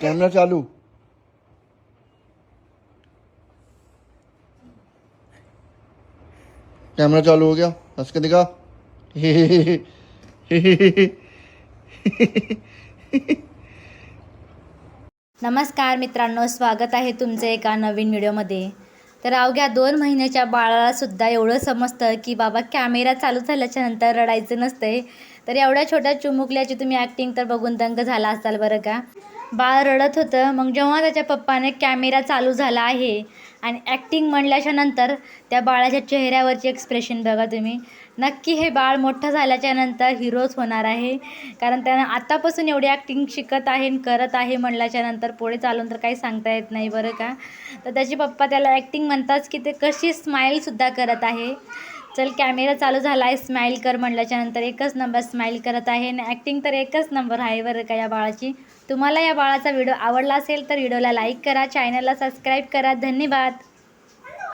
Camera चालू. Camera चालू हो गया. हंस के दिखा. नमस्कार मित्रांनो स्वागत आहे तुमचं एका नवीन व्हिडिओमध्ये. तर अवघ्या दोन महिन्याच्या बाळाला सुद्धा एवढं समजतं की बाबा कॅमेरा चालू झाल्याच्यानंतर रडायचं नसतंय. तर एवढ्या छोट्या चुमुकल्याची तुम्ही ॲक्टिंग तर बघून दंग झाला असाल बरं का? बाळ रडत होतं. मग जेव्हा त्याच्या पप्पाने कॅमेरा चालू झाला आहे आणि ॲक्टिंग म्हणल्याच्या नंतर त्या बाळाच्या चेहऱ्यावरचे एक्सप्रेशन बघा तुम्ही. नक्की हे बाळ मोठं झाल्याच्यानंतर हिरोच होणार आहे. कारण त्यानं आतापासून एवढी ॲक्टिंग शिकत आहे आणि करत आहे म्हणल्याच्या नंतर पुढे चालून तर काही सांगता येत नाही बरं का. तर त्याचे पप्पा त्याला ॲक्टिंग म्हणतात की ते कशी स्माईलसुद्धा करत आहे. चल कॅमेरा चालू झाला आहे स्माईल कर म्हटल्याच्यानंतर एकच नंबर स्माईल करत आहे. आणि ॲक्टिंग तर एकच नंबर आहे बरं का या बाळाची. तुम्हाला या बाळाचा व्हिडिओ आवडला असेल तर व्हिडिओला लाईक करा चॅनलला सबस्क्राईब करा. धन्यवाद.